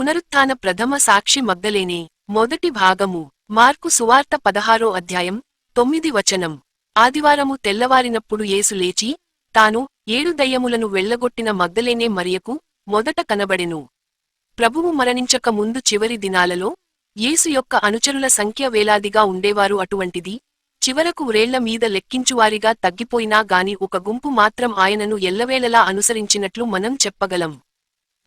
పునరుత్థాన ప్రథమ సాక్షి మగ్దలేనే మొదటి భాగము. మార్కు సువార్త పదహారో అధ్యాయం తొమ్మిది వచనం. ఆదివారము తెల్లవారినప్పుడు యేసు లేచి తాను ఏడు దయ్యములను వెళ్ళగొట్టిన మగ్దలేనే మరియకు మొదట కనబడెను. ప్రభువు మరణించక ముందు చివరి దినాలలో యేసు యొక్క అనుచరుల సంఖ్య వేలాదిగా ఉండేవారు అటువంటిది చివరకు వ్రేళ్ళ మీద లెక్కించువారిగా తగ్గిపోయినా గాని ఒక గుంపు మాత్రం ఆయనను ఎల్లవేళలా అనుసరించినట్లు మనం చెప్పగలం.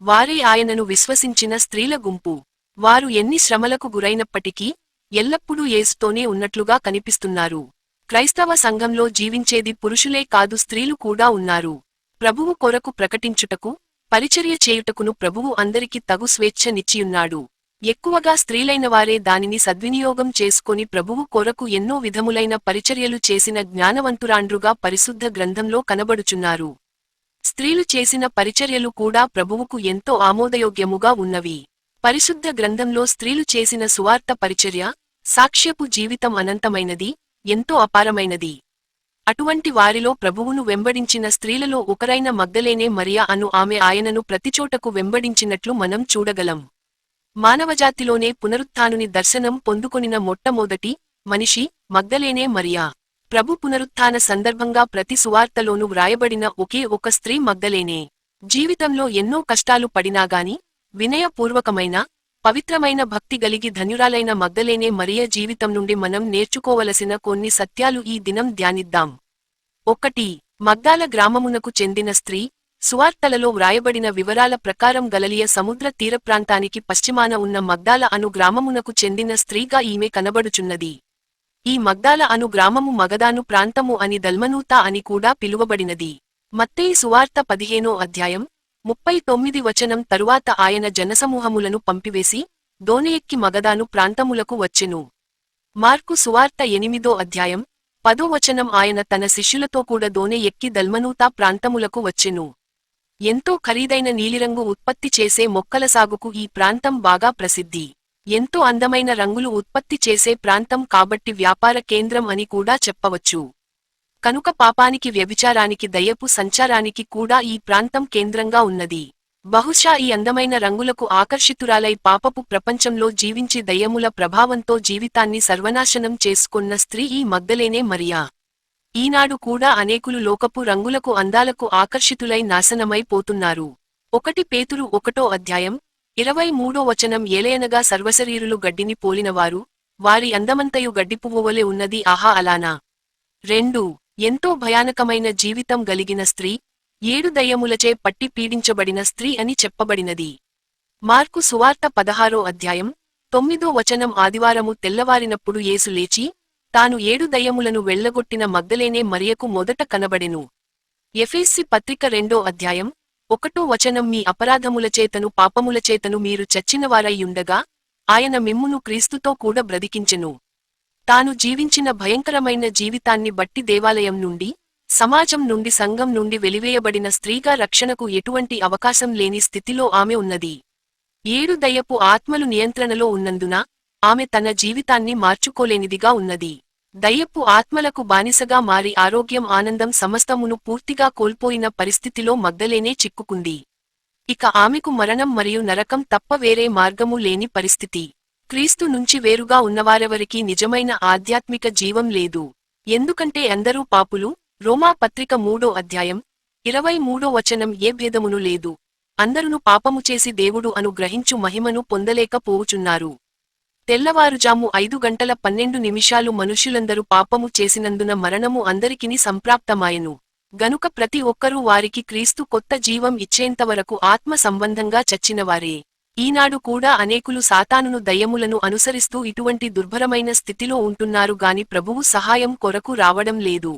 వారే ఆయనను విశ్వసించిన స్త్రీల గుంపు. వారు ఎన్ని శ్రమలకు గురైనప్పటికీ ఎల్లప్పుడూ ఏసుతోనే ఉన్నట్లుగా కనిపిస్తున్నారు. క్రైస్తవ సంఘంలో జీవించేది పురుషులే కాదు స్త్రీలు కూడా ఉన్నారు. ప్రభువు కొరకు ప్రకటించుటకు పరిచర్య చేయుటకును ప్రభువు అందరికి తగు స్వేచ్ఛనిచ్చియున్నాడు. ఎక్కువగా స్త్రీలైనవారే దానిని సద్వినియోగం చేసుకొని ప్రభువు కొరకు ఎన్నో విధములైన పరిచర్యలు చేసిన జ్ఞానవంతురాండ్రుగా పరిశుద్ధ గ్రంథంలో కనబడుచున్నారు. స్త్రీలు చేసిన పరిచర్యలు కూడా ప్రభువుకు ఎంతో ఆమోదయోగ్యముగా ఉన్నవి. పరిశుద్ధ గ్రంథంలో స్త్రీలు చేసిన సువార్త పరిచర్య సాక్ష్యపు జీవితం అనంతమైనది ఎంతో అపారమైనది. అటువంటి వారిలో ప్రభువును వెంబడించిన స్త్రీలలో ఒకరైన మగ్గలేనే మరియా అను ఆమె ఆయనను ప్రతిచోటకు వెంబడించినట్లు మనం చూడగలం. మానవజాతిలోనే పునరుత్థానుని దర్శనం పొందుకొనిన మొట్టమొదటి మనిషి మగ్గలేనే మరియా. ప్రభు పునరుత్థాన సందర్భంగా ప్రతి సువార్తలోనూ వ్రాయబడిన ఒకే ఒక స్త్రీ మగ్దలేనే జీవితంలో ఎన్నో కష్టాలు పడినాగాని వినయపూర్వకమైన పవిత్రమైన భక్తి గలిగి ధన్యురాలైన మగ్దలేనే మరియ జీవితం నుండి మనం నేర్చుకోవలసిన కొన్ని సత్యాలు ఈ దినం ధ్యానిద్దాం. ఒకటి మగ్దాల గ్రామమునకు చెందిన స్త్రీ సువార్తలలో వ్రాయబడిన వివరాల ప్రకారం గలలియ సముద్ర తీర ప్రాంతానికి పశ్చిమాన ఉన్న మగ్దాల అను గ్రామమునకు చెందిన స్త్రీగా ఈమె కనబడుచున్నది. ఈ మగ్దాల అను గ్రామము మగదాను ప్రాంతము అని దల్మనూతా అని కూడా పిలువబడినది. మత్తే సువార్త పదిహేనో అధ్యాయం ముప్పై తొమ్మిది వచనం తరువాత ఆయన జనసమూహములను పంపివేసి దోనెయెక్కి మగదాను ప్రాంతములకు వచ్చెను. మార్కు సువార్త ఎనిమిదో అధ్యాయం పదో వచనం ఆయన తన శిష్యులతో కూడా దోనె ఎక్కి దల్మనూతా ప్రాంతములకు వచ్చెను. ఎంతో ఖరీదైన నీలిరంగు ఉత్పత్తి చేసే మొక్కల సాగుకు ఈ ప్రాంతం బాగా ప్రసిద్ధి. ఎంతో అందమైన రంగులు ఉత్పత్తి చేసే ప్రాంతం కాబట్టి వ్యాపార కేంద్రం అని కూడా చెప్పవచ్చు. కనుక పాపానికి వ్యభిచారానికి దయ్యపు సంచారానికి కూడా ఈ ప్రాంతం కేంద్రంగా ఉన్నది. బహుశా ఈ అందమైన రంగులకు ఆకర్షితురాలై పాపపు ప్రపంచంలో జీవించి దయ్యముల ప్రభావంతో జీవితాన్ని సర్వనాశనం చేసుకున్న స్త్రీ ఈ మగ్దలేనే మరియా. ఈనాడు కూడా అనేకులు లోకపు రంగులకు అందాలకు ఆకర్షితులై నాశనమై పోతున్నారు ఒకటి పేతురు ఒకటో అధ్యాయం ఇరవై మూడో వచనం ఏలయనగా సర్వశరీరులు గడ్డిని పోలినవారు వారి అందమంతయు గడ్డిపువ్వువలే ఉన్నది ఆహా అలానా? రెండు ఎంతో భయానకమైన జీవితం గలిగిన స్త్రీ ఏడు దయ్యములచే పట్టి పీడించబడిన స్త్రీ అని చెప్పబడినది. మార్కు సువార్త పదహారో అధ్యాయం తొమ్మిదో వచనం ఆదివారము తెల్లవారినప్పుడు యేసు లేచి తాను ఏడు దయ్యములను వెళ్ళగొట్టిన మగ్గలేనే మరియకు మొదట కనబడెను. ఎఫేస్సి పత్రిక రెండో అధ్యాయం ఒకటో వచనం మీ అపరాధములచేతను పాపములచేతను మీరు చచ్చినవారయ్యుండగా ఆయన మిమ్మును క్రీస్తుతో కూడా బ్రతికించెను. తాను జీవించిన భయంకరమైన జీవితాన్ని బట్టి దేవాలయం నుండి సమాజం నుండి సంఘం నుండి వెలివేయబడిన స్త్రీగా రక్షణకు ఎటువంటి అవకాశం లేని స్థితిలో ఆమె ఉన్నది. ఏడు దయపు ఆత్మలు నియంత్రణలో ఉన్నందున ఆమె తన జీవితాన్ని మార్చుకోలేనిదిగా ఉన్నది. దయ్యపు ఆత్మలకు బానిసగా మారి ఆరోగ్యం ఆనందం సమస్తమును పూర్తిగా కోల్పోయిన పరిస్థితిలో మగ్దలేనే చిక్కుకుంది. ఇక ఆమెకు మరణం మరియు నరకం తప్ప వేరే మార్గము లేని పరిస్థితి. క్రీస్తు నుంచి వేరుగా ఉన్నవారెవరికీ నిజమైన ఆధ్యాత్మిక జీవం లేదు. ఎందుకంటే అందరూ పాపులు. రోమా పత్రిక మూడో అధ్యాయం ఇరవై మూడో వచనం ఏ భేదమును లేదు. అందరును పాపము చేసి దేవుడు అనుగ్రహించు మహిమను పొందలేకపోవుచున్నారు తెల్లవారుజాము ఐదు గంటల పన్నెండు నిమిషాలు మనుషులందరూ పాపము చేసినందున మరణము అందరికిని సంప్రాప్తమాయను. గనుక ప్రతి ఒక్కరూ వారికి క్రీస్తు కొత్త జీవం ఇచ్చేంతవరకు ఆత్మ సంబంధంగా చచ్చినవారే. ఈనాడు కూడా అనేకులు సాతానును దయ్యములను అనుసరిస్తూ ఇటువంటి దుర్భరమైన స్థితిలో ఉంటున్నారు గాని ప్రభువు సహాయం కొరకు రావడం లేదు.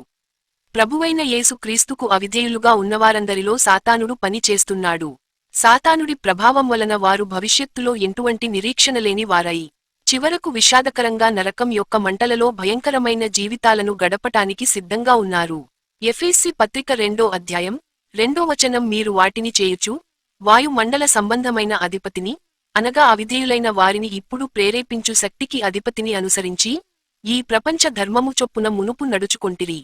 ప్రభువైన యేసు క్రీస్తుకు అవిధేయులుగా ఉన్నవారందరిలో సాతానుడు పని చేస్తున్నాడు. సాతానుడి ప్రభావం వలన వారు భవిష్యత్తులో ఎటువంటి నిరీక్షణ లేని వారై. చివరకు విషాదకరంగా నరకం యొక్క మంటలలో భయంకరమైన జీవితాలను గడపటానికి సిద్ధంగా ఉన్నారు. ఎఫ్ఎస్సి పత్రిక రెండో అధ్యాయం రెండో వచనం మీరు వాటిని చేయుచు వాయుమండల సంబంధమైన అధిపతిని అనగా అవిధేయులైన వారిని ఇప్పుడు ప్రేరేపించు శక్తికి అధిపతిని అనుసరించి ఈ ప్రపంచ ధర్మము చొప్పున మునుపు నడుచుకొంటిరి.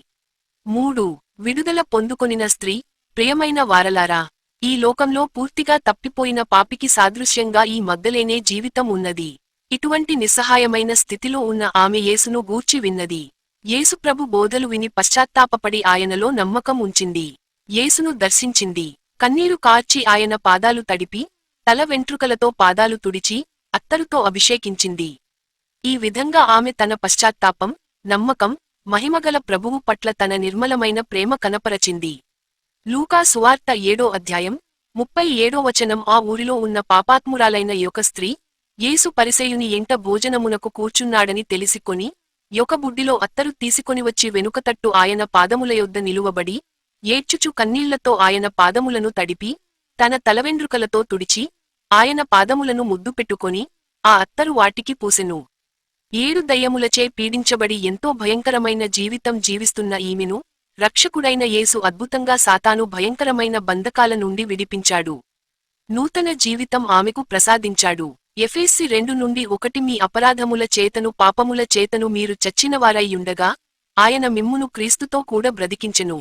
మూడు విడుదల పొందుకొనిన స్త్రీ ప్రియమైన వారలారా ఈ లోకంలో పూర్తిగా తప్పిపోయిన పాపికి సాదృశ్యంగా ఈ మగ్గలేనే జీవితం ఉన్నది. ఇటువంటి నిస్సహాయమైన స్థితిలో ఉన్న ఆమె యేసును గూర్చి విన్నది. యేసుప్రభు బోధలు విని పశ్చాత్తాపపడి ఆయనలో నమ్మకం ఉంచింది. యేసును దర్శించింది. కన్నీరు కార్చి ఆయన పాదాలు తడిపి తల వెంట్రుకలతో పాదాలు తుడిచి అత్తరుతో అభిషేకించింది. ఈ విధంగా ఆమె తన పశ్చాత్తాపం నమ్మకం మహిమగల ప్రభువు పట్ల తన నిర్మలమైన ప్రేమ కనపరచింది. లూకా సువార్త ఏడో అధ్యాయం ముప్పై ఏడో వచనం ఆ ఊరిలో ఉన్న పాపాత్మురాలైన యొక్క స్త్రీ యేసు పరిసేయుని ఎంట భోజనమునకు కూర్చున్నాడని తెలిసికొని యొక్క బుడ్డిలో అత్తరు తీసుకొని వచ్చి వెనుకతట్టు ఆయన పాదముల యొద్ద నిలువబడి ఏడ్చుచు కన్నీళ్ళతో ఆయన పాదములను తడిపి తన తలవెండ్రుకలతో తుడిచి ఆయన పాదములను ముద్దు పెట్టుకొని ఆ అత్తరు వాటికి పూసెను. ఏడు దయ్యములచే పీడించబడి ఎంతో భయంకరమైన జీవితం జీవిస్తున్న ఈమెను రక్షకుడైన యేసు అద్భుతంగా సాతాను భయంకరమైన బంధకాల నుండి విడిపించాడు. నూతన జీవితం ఆమెకు ప్రసాదించాడు. ఎఫేసి రెండు నుండి ఒకటి మీ అపరాధముల చేతను పాపముల చేతను మీరు చచ్చినవారయ్యుండగా ఆయన మిమ్మును క్రీస్తుతో కూడా బ్రతికించెను.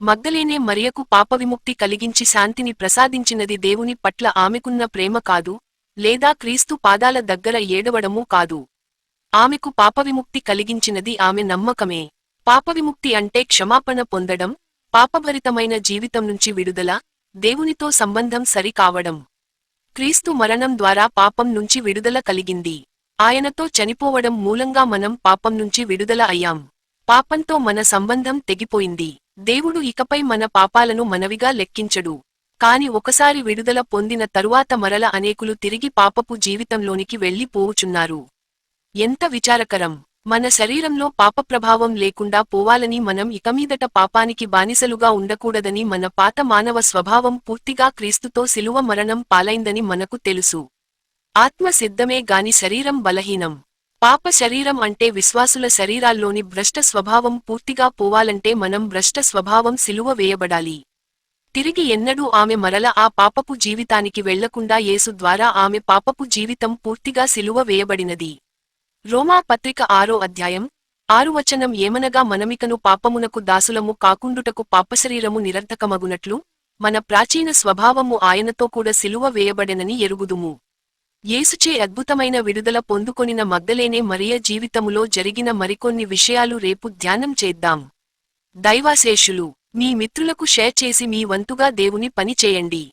మగ్ధలేనే మరియకు పాపవిముక్తి కలిగించి శాంతిని ప్రసాదించినది దేవుని పట్ల ఆమెకున్న ప్రేమ కాదు లేదా క్రీస్తు పాదాల దగ్గర ఏడవడమూ కాదు. ఆమెకు పాపవిముక్తి కలిగించినది ఆమె నమ్మకమే. పాపవిముక్తి అంటే క్షమాపణ పొందడం పాపభరితమైన జీవితం నుంచి విడుదల దేవునితో సంబంధం సరికావడం. క్రీస్తు మరణం ద్వారా పాపం నుంచి విడుదల కలిగింది. ఆయనతో చనిపోవడం మూలంగా మనం పాపం నుంచి విడుదల అయ్యాం. పాపంతో మన సంబంధం తెగిపోయింది. దేవుడు ఇకపై మన పాపాలను మనవిగా లెక్కించడు. కాని ఒకసారి విడుదల పొందిన తరువాత మరల అనేకులు తిరిగి పాపపు జీవితంలోనికి వెళ్ళిపోవుచున్నారు ఎంత విచారకరం! మన శరీరంలో పాపప్రభావం లేకుండా పోవాలని మనం ఇకమీదట పాపానికి బానిసలుగా ఉండకూడదని మన పాత మానవ స్వభావం పూర్తిగా క్రీస్తుతో శిలువ మరణం పాలైందని మనకు తెలుసు. ఆత్మ సిద్ధమే గాని శరీరం బలహీనం. పాప శరీరం అంటే విశ్వాసుల శరీరాల్లోని భ్రష్ట స్వభావం పూర్తిగా పోవాలంటే మనం భ్రష్ట స్వభావం సిలువ వేయబడాలి. తిరిగి ఎన్నడూ ఆమె మరల ఆ పాపపు జీవితానికి వెళ్ళకుండా యేసు ద్వారా ఆమె పాపపు జీవితం పూర్తిగా సిలువ వేయబడినది. రోమా పత్రిక ఆరో అధ్యాయం ఆరు వచనం ఏమనగా మనమికను పాపమునకు దాసులము కాకుండుటకు పాపశరీరము నిరర్థకమగునట్లు మన ప్రాచీన స్వభావము ఆయనతో కూడా సిలువ వేయబడెనని ఎరుగుదుము. యేసుచే అద్భుతమైన విడుదల పొందుకొనిన మగ్ధలేనే మరియ జీవితములో జరిగిన మరికొన్ని విషయాలు రేపు ధ్యానం చేద్దాం. దైవాశేషులు మీ మిత్రులకు షేర్ చేసి మీ వంతుగా దేవుని పని చేయండి.